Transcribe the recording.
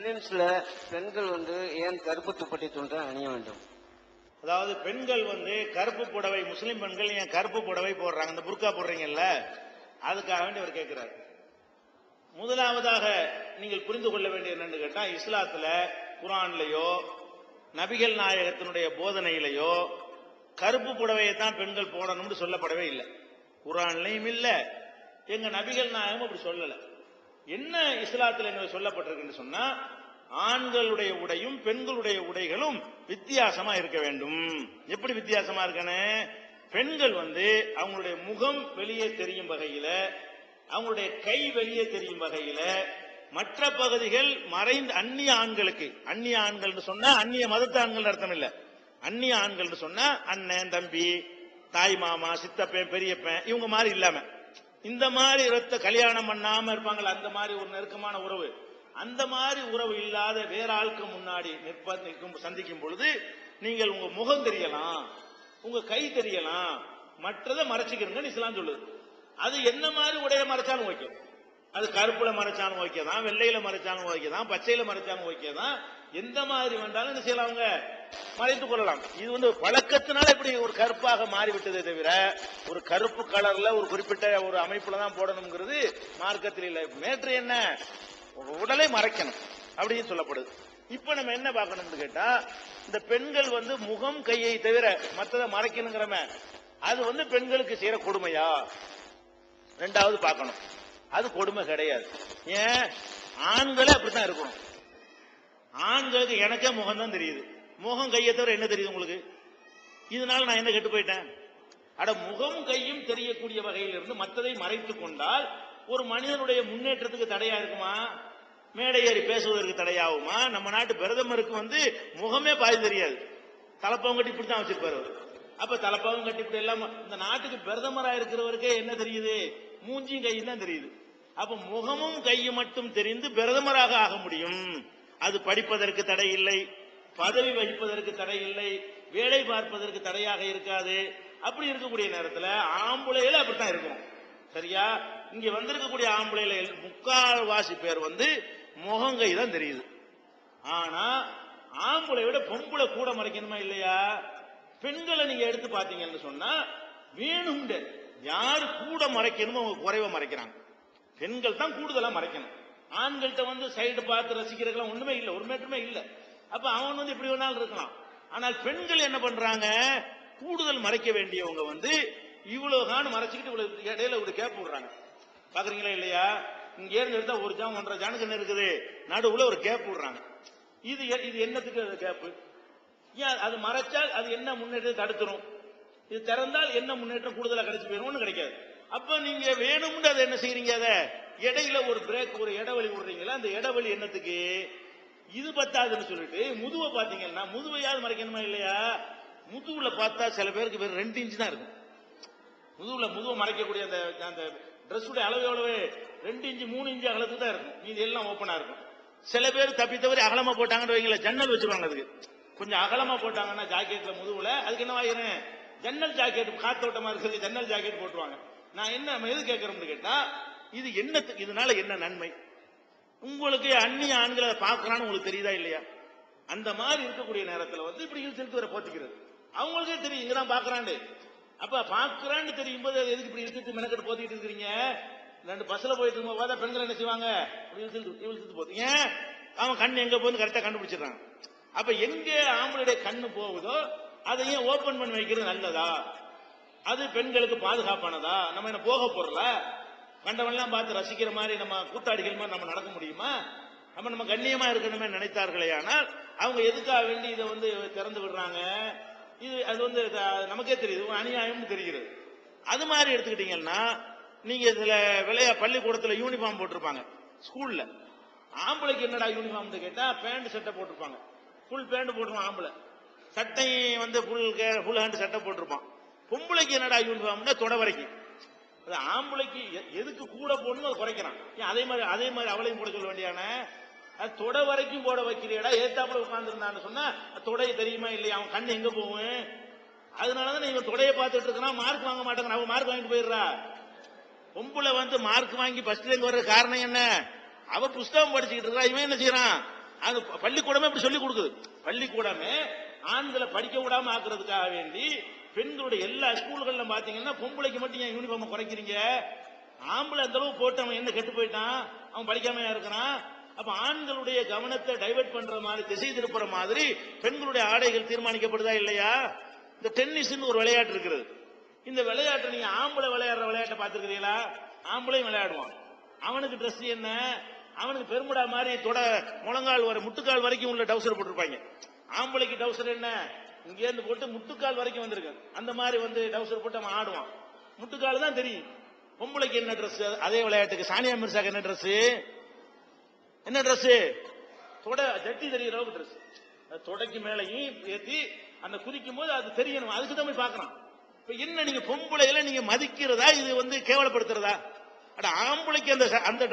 முஸ்லிம்ஸ்ல பெண்கள் வந்து ஏன் கருப்பு துப்பட்டி துண்டை அணிய வேண்டும்? அதாவது பெண்கள் வந்து கருப்பு புடவை முஸ்லிம் பெண்கள் ஏன் கருப்பு புடவை போடுறாங்க? இந்த புர்கா போடுறீங்கல்ல அதுக்காக வேண்டி அவர் கேட்கிறார் முதலாவதாக நீங்கள் புரிந்து கொள்ள வேண்டிய என்னன்னு கேட்டா இஸ்லாத்துல குரான்லயோ நபிகள் நாயகத்தினுடைய போதனையிலையோ கருப்பு புடவையை தான் பெண்கள் போடணும்னு சொல்லப்படவே இல்லை. குரான்லையும் இல்ல எங்க நபிகள் நாயகம் அப்படி சொல்லலை. என்ன இஸ்லாத்தில் என்ன சொல்லப்பட்டிருக்குன்னு சொன்னா ஆண்களுடைய உடையும் பெண்களுடைய உடைகளும் வித்தியாசமா இருக்க வேண்டும். எப்படி வித்தியாசமா இருக்கணும் பெண்கள் வந்து அவங்களுடைய முகம் வெளியே தெரியும் வகையில அவங்களுடைய கை வெளியே தெரியும் வகையில மற்ற பகுதிகள் மறைந்த அந்நிய ஆண்களுக்கு அந்நிய ஆண்கள் சொன்னா அந்நிய மதத்த ஆண்கள் அர்த்தம் இல்ல. அந்நிய ஆண்கள் சொன்னா அண்ணன் தம்பி தாய் மாமா சித்தப்பேன் பெரியப்பன் இவங்க மாதிரி இல்லாம. இந்த மாதிரி இரத்த கல்யாணம் பண்ணாம இருப்பாங்கல்ல அந்த மாதிரி ஒரு நெருக்கமான உறவு. அந்த மாதிரி உறவு இல்லாத வேற ஆளுக்கு முன்னாடி நிற்ப நிற்கும் சந்திக்கும் பொழுது நீங்கள் உங்க முகம் தெரியலாம் உங்க கை தெரியலாம் மற்றதை மறைச்சிக்கிறீங்கன்னு இஸ்லாம் சொல்லுது. அது என்ன மாதிரி உடைய மறைச்சாலும் ஓகே. அது கருப்புல மறைச்சாலும் ஓகே தான் வெள்ளையில மறைச்சாலும் ஓகே தான் பச்சையில மறைச்சாலும் ஓகே தான். எந்த மாதிரி வந்தாலும் என்ன செய்யலாம் அவங்க? மறைத்துக் கொள்ளலாம். இது வந்து பழக்கத்தினால இப்படி ஒரு கருப்பாக மாறிவிட்டதே தவிர ஒரு கருப்பு கலர்ல ஒரு குறிப்பிட்ட ஒரு அமைப்புல தான் போடணுங்கிறது மார்க்கத்தில் இல்லை. நேற்று என்ன? உடலை மறைக்கணும் அப்படின்னு சொல்லப்படுது. இப்ப நம்ம என்ன பார்க்கணும்னு கேட்டா இந்த பெண்கள் வந்து முகம் கையை தவிர மற்றதை மறைக்கணுங்கிறம அது வந்து பெண்களுக்கு செய்யற கொடுமையா? ரெண்டாவது பார்க்கணும். அது கொடுமை கிடையாது. ஏன்? ஆண்களே அப்படித்தான் இருக்கணும். ஆண்களுக்கு எனக்கே முகம் தான் தெரியுது. முகம் கையை தவிர என்ன தெரியுது உங்களுக்கு? இதனால நான் என்ன கெட்டு போயிட்டேன்? அட முகம் கையும் தெரியக்கூடிய வகையில் இருந்து மற்றதை மறைத்துக் கொண்டால் ஒரு மனிதனுடைய முன்னேற்றத்துக்கு தடையா இருக்குமா? மேடை ஏறி பேசுவதற்கு தடையாகுமா? நம்ம நாட்டு பிரதமருக்கு வந்து முகமே பாதி தெரியாது. தலப்பாவும் கட்டி இப்படி தான் வச்சிருப்பாரு அப்ப தலப்பாவும் கட்டி இப்படி எல்லாம் இந்த நாட்டுக்கு பிரதமரா இருக்கிறவருக்கே என்ன தெரியுது? மூஞ்சியும் கையும் தான் தெரியுது. அப்ப முகமும் கையும் மட்டும் தெரிந்து பிரதமராக ஆக முடியும். அது படிப்பதற்கு தடை இல்லை பதவி வகிப்பதற்கு தடை இல்லை வேலை பார்ப்பதற்கு தடையாக இருக்காது. அப்படி இருக்கக்கூடிய நேரத்தில் ஆம்பளையில அப்படித்தான் இருக்கும். சரியா? இங்க வந்திருக்கக்கூடிய ஆம்பளையில முக்கால்வாசி பேர் வந்து முகங்கை தான் தெரியுது. ஆனா ஆம்பளை விட பொம்பளை கூட மறைக்கணுமா இல்லையா? பெண்களை நீங்க எடுத்து பாத்தீங்கன்னு சொன்னா வேணும்ண்டு யாரு கூட மறைக்கணுமோ அவங்க குறைவா மறைக்கிறாங்க. பெண்கள் தான் கூடுதலா மறைக்கணும். ஆண்கள்ட்ட வந்து சைடு பார்த்து ரசிக்கிறதுலாம் ஒண்ணுமே இல்லை ஒரு மேட்டருமே இல்லை. அப்ப அவன் வந்து எப்படி வேணாலும் இருக்கலாம். ஆனால் பெண்கள் என்ன பண்றாங்க? கூடுதல் மறைக்க வேண்டியவங்க வந்து இவ்வளவு காணு மறைச்சிக்கிட்டு இவ்வளவு இடையில ஒரு கேப் விடுறாங்க. பாக்குறீங்களா இல்லையா? இங்க இருந்து எடுத்தா ஒரு ஜாம் ஒன்றரை ஜானுக்கு என்ன இருக்குது? நடுவுல ஒரு கேப் விடுறாங்க. இது எ- இது என்னத்துக்கு கேப்பு ஏன் அது மறைச்சால் அது என்ன முன்னேற்றத்தை தடுத்துரும்? இது திறந்தால் என்ன முன்னேற்றம் கூடுதலா கிடைச்சு போயிரும்? கிடைக்காது. அப்ப நீங்க வேணும்னு அதை என்ன செய்யறீங்க அதை? இடையில ஒரு பிரேக் ஒரு இடைவெளி விடுறீங்களா? அந்த இடைவெளி என்னத்துக்கு? இது பத்தாதுன்னு சொல்லிட்டு முதுவை பாத்தீங்கன்னா முதுவையாவது மறைக்கணுமா இல்லையா? முதுகுல பார்த்தா சில பேருக்கு பேர் ரெண்டு இன்ச்சு தான் இருக்கும். முதுகுல முதுவை மறைக்கக்கூடிய அந்த அந்த ட்ரெஸ்ஸுடைய அளவு எவ்வளவு? ரெண்டு இன்ச்சு மூணு இன்ச்சு அகலத்துக்கு தான் இருக்கும். மீது எல்லாம் ஓப்பனா இருக்கும். சில பேர் தப்பி தவறி அகலமா போட்டாங்கன்னு வைங்களேன் ஜன்னல் வச்சிருவாங்க அதுக்கு. கொஞ்சம் அகலமா போட்டாங்கன்னா ஜாக்கெட்ல முதுகுல அதுக்கு என்ன ஆயிரும்? ஜன்னல் ஜாக்கெட் காத்தோட்டமா இருக்கிறது ஜன்னல் ஜாக்கெட் போட்டுருவாங்க. நான் என்ன நம்ம எது கேட்கறோம்னு கேட்டா இது என்னத்துக்கு இதனால என்ன நன்மை? உங்களுக்கு அந்நிய ஆண்களை பார்க்கறான்னு உங்களுக்கு தெரியுதா இல்லையா? அந்த மாதிரி இருக்கக்கூடிய நேரத்தில் வந்து இப்படி இழுத்து வர போத்திக்கிறது. அவங்களுக்கே தெரியும் இங்கதான் பாக்குறாண்டு அப்ப பாக்குறான்னு தெரியும் போது எதுக்கு இப்படி இழுத்து மெனக்கெட்டு போத்திட்டு இருக்கிறீங்க? ரெண்டு பஸ்ல போயிட்டு இருக்கும்போது பார்த்தா பெண்கள் என்ன செய்வாங்க? இழுத்து இழுத்து போத்து. ஏன்? அவன் கண் எங்க போகுது கரெக்டா கண்டுபிடிச்சிடறான். அப்ப எங்க ஆம்பளுடைய கண்ணு போகுதோ அதை ஏன் ஓபன் பண்ணி வைக்கிறது நல்லதா? அது பெண்களுக்கு பாதுகாப்பானதா? நம்ம என்ன போக போறல? கண்டவன்லாம் பார்த்து ரசிக்கிற மாதிரி நம்ம கூத்தாடிகள் மாதிரி நம்ம நடக்க முடியுமா? நம்ம நம்ம கண்ணியமா இருக்கணுமே நினைத்தார்களே ஆனால் அவங்க எதுக்காக வேண்டி இதை வந்து திறந்து விடுறாங்க? இது அது வந்து நமக்கே தெரியுது அநியாயம்னு தெரிகிறது. அது மாதிரி எடுத்துக்கிட்டீங்கன்னா நீங்க இதுல விளையா பள்ளிக்கூடத்துல யூனிஃபார்ம் போட்டிருப்பாங்க ஸ்கூல்ல ஆம்பளைக்கு என்னடா யூனிஃபார்ம்னு கேட்டா பேண்ட் சட்டை போட்டிருப்பாங்க. ஃபுல் பேண்ட் போட்டிருப்பான் ஆம்பளை. சட்டை வந்து ஃபுல் ஃபுல் ஹேண்ட் சட்டை போட்டிருப்பான். பொம்பளைக்கு என்னடா யூனிஃபார்ம்னா தொட வரைக்கும். ஆம்பளைக்கு எ- எதுக்கு கூட போடணும் அதை குறைக்கிறான். ஏன் அதே மாதிரி அதே மாதிரி அவளையும் போட சொல்ல வேண்டியான அது தொடை வரைக்கும் போட வைக்கிறீடா ஏத்தாப்புல உட்காந்துருந்தான்னு சொன்னா தொடையை தெரியுமா இல்லையா? அவன் கண்ணு எங்க போகும்? அதனாலதான் இவன் தொடையை பார்த்துட்டு இருக்கிறான் மார்க் வாங்க மாட்டேங்கிறான். அவன் மார்க் வாங்கிட்டு போயிடுறா. பொம்பளை வந்து மார்க் வாங்கி ஃபர்ஸ்ட் ரேங்க் வர்ற காரணம் என்ன? அவ புஸ்தகம் படிச்சுக்கிட்டு இருக்கா இவன் என்ன செய்யறான்? அது பள்ளிக்கூடமே இப்படி சொல்லி கொடுக்குது. பள்ளிக்கூடமே ஆண்களை படிக்க விடாம ஆக்குறதுக்காக வேண்டி பெண்களுடைய எல்லா ஸ்கூல்கள்ல பாத்தீங்கன்னா பொம்பளைக்கு மட்டும் ஏன் யூனிஃபார்ம் குறைக்கிறீங்க? ஆம்பளை அந்த அளவு போட்டு அவன் என்ன கெட்டு போயிட்டான்? அவன் படிக்காம இருக்கிறான்? அப்ப ஆண்களுடைய கவனத்தை டைவெர்ட் பண்ற மாதிரி திசை திருப்புற மாதிரி பெண்களுடைய ஆடைகள் தீர்மானிக்கப்படுதா இல்லையா? இந்த டென்னிஸ்னு ஒரு விளையாட்டு இருக்கிறது இந்த விளையாட்டை நீங்க ஆம்பளை விளையாடுற விளையாட்டை பார்த்திருக்கிறீங்களா? ஆம்பளையும் விளையாடுவான். அவனுக்கு ட்ரெஸ் என்ன? அவனுக்கு பெருமுடா மாதிரி தொட முழங்கால் வரை முட்டுக்கால் வரைக்கும் உள்ள டவுசர் போட்டிருப்பாங்க. ஆம்பளைக்கு டவுசர் என்ன? இங்க இருந்து போட்டு முட்டுக்கால் வரைக்கும் வந்திருக்கு அந்த மாதிரி வந்து டவுசர் போட்டு அவன் ஆடுவான். முட்டுக்கால் தான் தெரியும். பொம்பளைக்கு என்ன ட்ரெஸ் அதே விளையாட்டுக்கு சானியா மிர்சாக்கு என்ன ட்ரெஸ் என்ன ட்ரெஸ் தொட ஜட்டி தெரியுற அளவுக்கு ட்ரெஸ் தொடைக்கு மேலையும் ஏத்தி அந்த குதிக்கும் போது அது தெரியணும். அதுக்கு தான் போய் பார்க்கறான் இப்ப என்ன நீங்க பொம்பளையில நீங்க மதிக்கிறதா? இது வந்து கேவலப்படுத்துறதா? அட ஆம்பளைக்கு அந்த அந்த